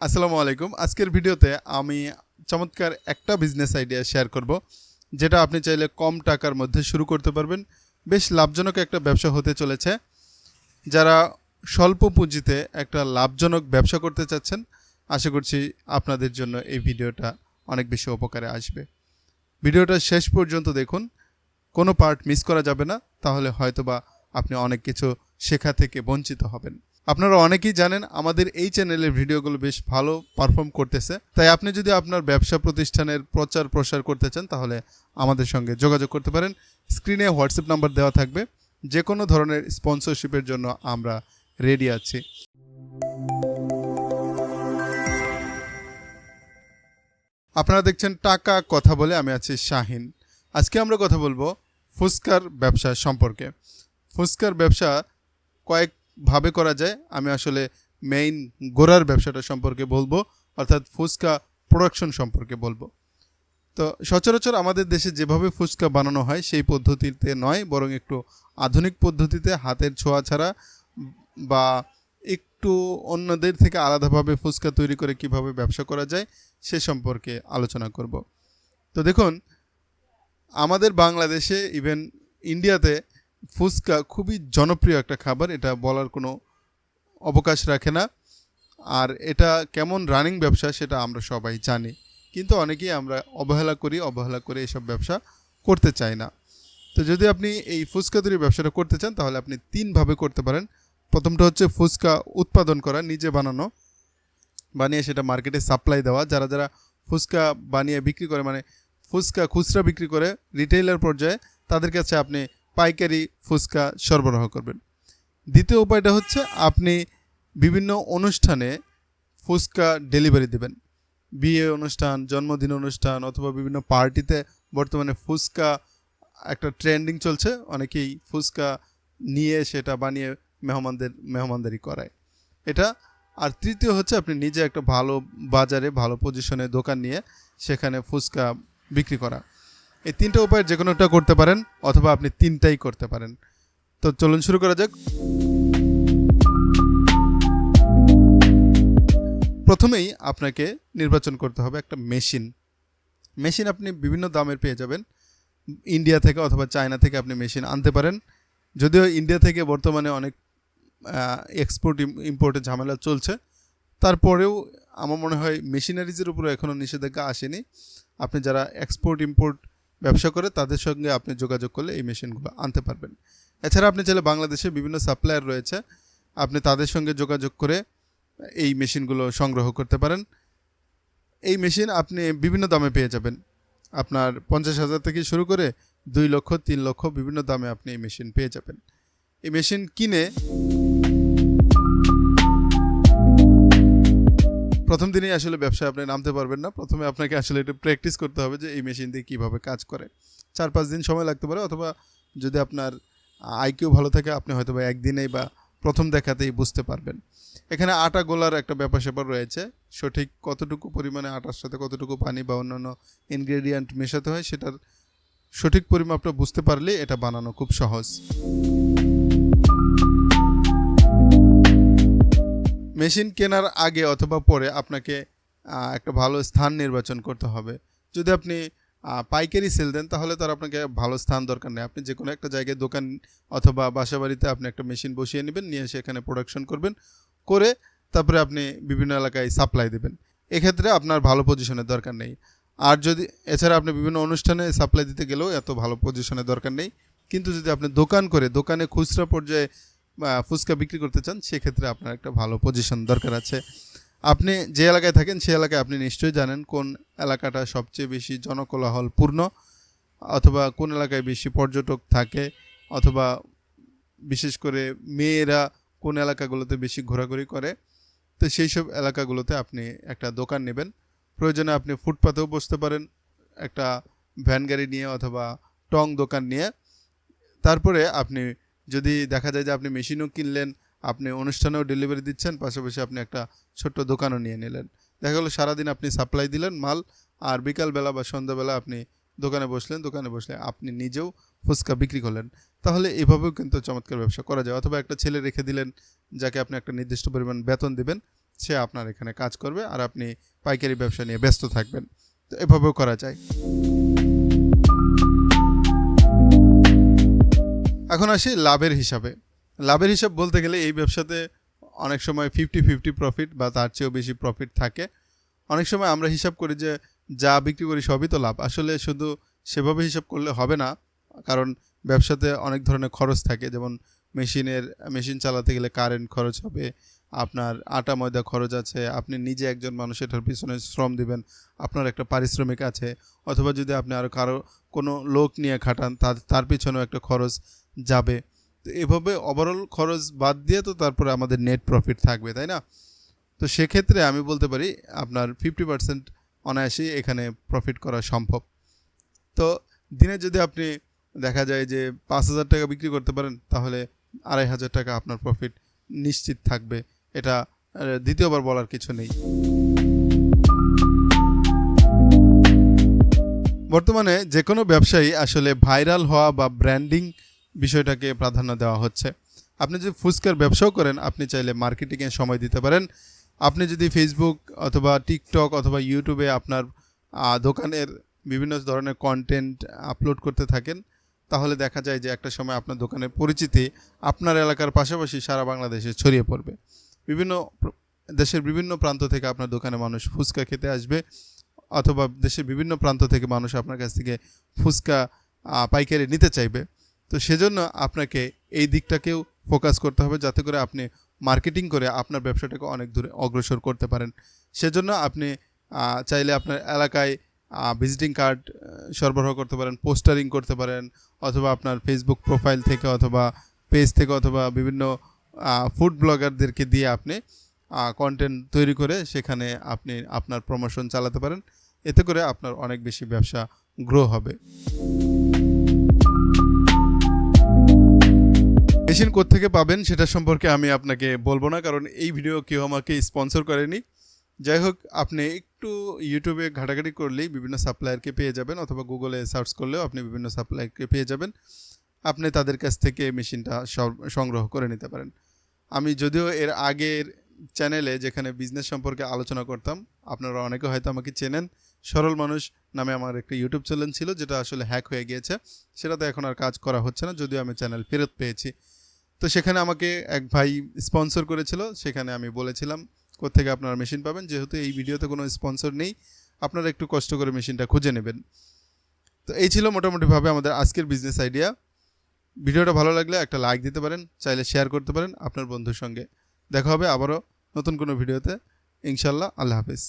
আসসালামু আলাইকুম। আজকের ভিডিওতে আমি চমৎকার একটা বিজনেস আইডিয়া শেয়ার করব, যেটা আপনি চাইলে কম টাকার মধ্যে শুরু করতে পারবেন। বেশ লাভজনক একটা ব্যবসা হতে চলেছে। যারা স্বল্প পুঁজিতে একটা লাভজনক ব্যবসা করতে চাচ্ছেন, আশা করছি আপনাদের জন্য এই ভিডিওটা অনেক বেশি উপকারে আসবে। ভিডিওটা শেষ পর্যন্ত দেখুন। কোনো পার্ট মিস করা যাবে না, তাহলে হয়তোবা আপনি অনেক কিছু শেখা থেকে বঞ্চিত হবেন। আপনারা অনেকেই জানেন আমাদের এই চ্যানেলের ভিডিওগুলো বেশ ভালো পারফর্ম করতেছে। তাই আপনি যদি আপনার ব্যবসা প্রতিষ্ঠানের প্রচার প্রসার করতে চান, তাহলে আমাদের সঙ্গে যোগাযোগ করতে পারেন। স্ক্রিনে হোয়াটসঅ্যাপ নাম্বার দেওয়া থাকবে। যে কোনো ধরনের স্পন্সরশিপের জন্য আমরা রেডি আছি। আপনারা দেখছেন টাকা কথা বলে, আমি আছি শাহিন। আজকে আমরা কথা বলব ফুচকার ব্যবসা সম্পর্কে। ফুচকার ব্যবসা কয়েকভাবে করা যায়, আমি আসলে মেইন গোড়ার ব্যবসাটা সম্পর্কে বলব, অর্থাৎ ফুচকা প্রোডাকশন সম্পর্কে বলব। তো সচরাচর আমাদের দেশে যেভাবে ফুচকা বানানো হয়, সেই পদ্ধতিতে নয়, বরং একটু আধুনিক পদ্ধতিতে হাতের ছোঁয়া ছাড়া বা একটু অন্যদের থেকে আলাদাভাবে ফুচকা তৈরি করে কীভাবে ব্যবসা করা যায়, সে সম্পর্কে আলোচনা করব। তো দেখুন, আমাদের বাংলাদেশে ইভেন ইন্ডিয়াতে ফুচকা খুবই জনপ্রিয় একটা খাবার, এটা বলার কোনো অবকাশ রাখে না। আর এটা কেমন রানিং ব্যবসা সেটা আমরা সবাই জানি, কিন্তু অনেকেই আমরা অবহেলা করি, অবহেলা করে এসব ব্যবসা করতে চাই না। তো যদি আপনি এই ফুচকা তৈরির ব্যবসাটা করতে চান, তাহলে আপনি তিনভাবে করতে পারেন। প্রথমটা হচ্ছে ফুচকা উৎপাদন করা, নিজে বানানো, বানিয়ে সেটা মার্কেটে সাপ্লাই দেওয়া। যারা যারা ফুচকা বানিয়ে বিক্রি করে মানে ফুচকা খুচরা বিক্রি করে রিটেইলার পর্যায়ে, তাদের কাছে আপনি পাইকারি ফুচকা সরবরাহ করবেন। দ্বিতীয় উপায়টা হচ্ছে আপনি বিভিন্ন অনুষ্ঠানে ফুচকা ডেলিভারি দেবেন। বিয়ে অনুষ্ঠান, জন্মদিন অনুষ্ঠান অথবা বিভিন্ন পার্টিতে বর্তমানে ফুচকা একটা ট্রেন্ডিং চলছে, অনেকেই ফুচকা নিয়ে সেটা বানিয়ে মেহমানদের, মেহমানদারি করায়। এটা, আর তৃতীয় হচ্ছে আপনি নিজে একটা ভালো বাজারে, ভালো পজিশনে দোকান নিয়ে সেখানে ফুচকা বিক্রি করা। এই তিনটা উপায় যে কোনো একটা করতে পারেন অথবা আপনি তিনটাই করতে পারেন। তো চলুন শুরু করা যাক। প্রথমেই আপনাকে নির্বাচন করতে হবে একটা মেশিন। মেশিন আপনি বিভিন্ন দামের পেয়ে যাবেন। ইন্ডিয়া থেকে অথবা চায়না থেকে আপনি মেশিন আনতে পারেন। যদিও ইন্ডিয়া থেকে বর্তমানে অনেক এক্সপোর্ট ইম্পোর্টের ঝামেলা চলছে। তারপরেও আমার মনে হয় মেশিনারিজের উপরে এখনও নিষেধাজ্ঞা আসেনি। আপনি যারা এক্সপোর্ট ইম্পোর্ট ব্যবসা করে তাদের সঙ্গে আপনি যোগাযোগ করলে এই মেশিনগুলো আনতে পারবেন। এছাড়া আপনি চাইলে বাংলাদেশে বিভিন্ন সাপ্লায়ার রয়েছে। আপনি তাদের সঙ্গে যোগাযোগ করে এই মেশিনগুলো সংগ্রহ করতে পারেন। এই মেশিন আপনি বিভিন্ন দামে পেয়ে যাবেন। আপনার পঞ্চাশ হাজার থেকে শুরু করে দুই লক্ষ, তিন লক্ষ বিভিন্ন দামে আপনি এই মেশিন পেয়ে যাবেন। এই মেশিন কিনে প্রথম দিনেই আসলে ব্যবসায় আপনি নামতে পারবেন না। প্রথমে আপনাকে আসলে একটু প্র্যাকটিস করতে হবে যে এই মেশিন দিয়ে কীভাবে কাজ করে। চার পাঁচ দিন সময় লাগতে পারে অথবা যদি আপনার আইকিউ ভালো থাকে আপনি হয়তো বা একদিনেই বা প্রথম দেখাতেই বুঝতে পারবেন। এখানে আটা গোলার একটা ব্যাপার স্যাপার রয়েছে। সঠিক কতটুকু পরিমাণে আটার সাথে কতটুকু পানি বা অন্যান্য ইনগ্রেডিয়েন্ট মেশাতে হয় সেটার সঠিক পরিমাপটা বুঝতে পারলে এটা বানানো খুব সহজ। মেশিন কেনার আগে অথবা পরে আপনাকে একটা ভালো স্থান নির্বাচন করতে হবে। যদি আপনি পাইকারি সেল দেন, তাহলে তো আর আপনাকে ভালো স্থান দরকার নেই। আপনি যে কোনো একটা জায়গায় দোকান অথবা বাসা বাড়িতে আপনি একটা মেশিন বসিয়ে নেবেন, নিয়ে সেখানে প্রোডাকশন করবেন, করে তারপরে আপনি বিভিন্ন এলাকায় সাপ্লাই দেবেন। এক্ষেত্রে আপনার ভালো পজিশনের দরকার নেই। আর যদি, এছাড়া আপনি বিভিন্ন অনুষ্ঠানে সাপ্লাই দিতে গেলেও এত ভালো পজিশনের দরকার নেই। কিন্তু যদি আপনি দোকান করে, দোকানে খুচরা পর্যায়ে ফুচকা বিক্রি করতে চান, সেক্ষেত্রে আপনার একটা ভালো পজিশন দরকার আছে। আপনি যে এলাকায় থাকেন, সেই এলাকায় আপনি নিশ্চয়ই জানেন কোন এলাকাটা সবচেয়ে বেশি জনকোলাহলপূর্ণ অথবা কোন এলাকায় বেশি পর্যটক থাকে অথবা বিশেষ করে মেয়েরা কোন এলাকাগুলোতে বেশি ঘোরাঘুরি করে। তো সেই সব এলাকাগুলোতে আপনি একটা দোকান নেবেন। প্রয়োজনে আপনি ফুটপাতেও বসতে পারেন, একটা ভ্যান গাড়ি নিয়ে অথবা টং দোকান নিয়ে। তারপরে আপনি যদি দেখা যায় যে আপনি মেশিনও কিনলেন, আপনি অনুষ্ঠানেও ডেলিভারি দিচ্ছেন, পাশাপাশি আপনি একটা ছোট্ট দোকানও নিয়ে নিলেন। দেখা গেলো সারাদিন আপনি সাপ্লাই দিলেন মাল, আর বিকালবেলা বা সন্ধ্যাবেলা আপনি দোকানে বসলেন, দোকানে বসলে আপনি নিজেও ফুচকা বিক্রি করলেন। তাহলে এভাবেও কিন্তু চমৎকার ব্যবসা করা যায়। অথবা একটা ছেলে রেখে দিলেন, যাকে আপনি একটা নির্দিষ্ট পরিমাণ বেতন দিবেন, সে আপনার এখানে কাজ করবে, আর আপনি পাইকারি ব্যবসা নিয়ে ব্যস্ত থাকবেন। তো এভাবেও করা যায়। এখন আসি লাভের হিসাবে। লাভের হিসাব বলতে গেলে এই ব্যবসাতে অনেক সময় ফিফটি ফিফটি প্রফিট বা তার চেয়েও বেশি প্রফিট থাকে। অনেক সময় আমরা হিসাব করি যে যা বিক্রি করি সবই তো লাভ। আসলে শুধু সেভাবে হিসাব করলে হবে না, কারণ ব্যবসাতে অনেক ধরনের খরচ থাকে। যেমন মেশিনের, মেশিন চালাতে গেলে কারেন্ট খরচ হবে, আপনার আটা, ময়দা খরচ আছে, আপনি নিজে একজন মানুষ, এটার পিছনে শ্রম দিবেন, আপনার একটা পারিশ্রমিক আছে। অথবা যদি আপনি আরও কারও কোনো লোক নিয়ে খাটান, তার তার পিছনেও একটা খরচ যাবে। তো এভাবে ওভারঅল খরচ বাদ দিয়ে তো তারপরে আমাদের নেট প্রফিট থাকবে, তাই না? তো সেক্ষেত্রে আমি বলতে পারি আপনার ফিফটি পার্সেন্ট অনায়াসেই এখানে প্রফিট করা সম্ভব। তো দিনে যদি আপনি দেখা যায় যে পাঁচ হাজার টাকা বিক্রি করতে পারেন, তাহলে আড়াই হাজার টাকা আপনার প্রফিট নিশ্চিত থাকবে। এটা দ্বিতীয়বার বলার কিছু নেই। বর্তমানে যে কোনো ব্যবসায়ী আসলে ভাইরাল হওয়া বা ব্র্যান্ডিং বিষয়টাকে প্রাধান্য দেওয়া হচ্ছে। আপনি যদি ফুচকার ব্যবসাও করেন, আপনি চাইলে মার্কেটিংয়ে সময় দিতে পারেন। আপনি যদি ফেসবুক অথবা টিকটক অথবা ইউটিউবে আপনার দোকানের বিভিন্ন ধরনের কন্টেন্ট আপলোড করতে থাকেন, তাহলে দেখা যায় যে একটা সময় আপনার দোকানের পরিচিতি আপনার এলাকার পাশাপাশি সারা বাংলাদেশে ছড়িয়ে পড়বে। বিভিন্ন দেশের বিভিন্ন প্রান্ত থেকে আপনার দোকানে মানুষ ফুচকা খেতে আসবে অথবা দেশের বিভিন্ন প্রান্ত থেকে মানুষ আপনার কাছ থেকে ফুচকা পাইকারি নিতে চাইবে। তো সেজন্য আপনাকে এই দিকটাকেও ফোকাস করতে হবে যাতে করে আপনি মার্কেটিং করে আপনার ব্যবসাটাকে অনেক দূরে অগ্রসর করতে পারেন। সেজন্য আপনি চাইলে আপনার এলাকায় ভিজিটিং কার্ড সরবরাহ করতে পারেন পোস্টারিং করতে পারেন, অথবা আপনার ফেসবুক প্রোফাইল থেকে অথবা পেজ থেকে অথবা বিভিন্ন ফুড ব্লগারদেরকে দিয়ে আপনি কন্টেন্ট তৈরি করে সেখানে আপনি আপনার প্রমোশন চালাতে পারেন। এতে করে আপনার অনেক বেশি ব্যবসা গ্রো হবে। মেশিন থেকে পাবেন সেটা সম্পর্কে আমি আপনাকে বলব না, কারণ এই ভিডিও কেউ আমাকে স্পন্সর করেনি। যাই হোক, আপনি একটু ইউটিউবে ঘাটাঘাটি করলেই বিভিন্ন সাপ্লায়ারকে পেয়ে যাবেন, অথবা গুগলে সার্চ করলেও আপনি বিভিন্ন সাপ্লায়ারকে পেয়ে যাবেন। আপনি তাদের কাছ থেকে মেশিনটা সংগ্রহ করে নিতে পারেন। আমি যদিও এর আগের চ্যানেলে যেখানে বিজনেস সম্পর্কে আলোচনা করতাম, আপনারা অনেকে হয়তো আমাকে চেনেন, সরল মানুষ নামে আমার একটা ইউটিউব চ্যানেল ছিল, যেটা আসলে হ্যাক হয়ে গিয়েছে। সেটাতে এখন আর কাজ করা হচ্ছে না, যদিও আমি চ্যানেল ফেরত পেয়েছি। তো সেখানে আমাকে এক ভাই স্পন্সর করেছিল, সেখানে আমি বলেছিলাম কোথেকে আপনারা মেশিন পাবেন? যেহেতু এই ভিডিওতে কোনো স্পন্সর নেই, আপনারা একটু কষ্ট করে মেশিনটা খুঁজে নেবেন। তো এই ছিল মোটামুটিভাবে আমাদের আজকের বিজনেস আইডিয়া ভিডিওটা ভালো লাগলে একটা লাইক দিতে পারেন, চাইলে শেয়ার করতে পারেন আপনার বন্ধুর সঙ্গে। দেখা হবে আবারও নতুন কোনো ভিডিওতে। ইনশাল্লাহ আল্লাহ হাফিজ।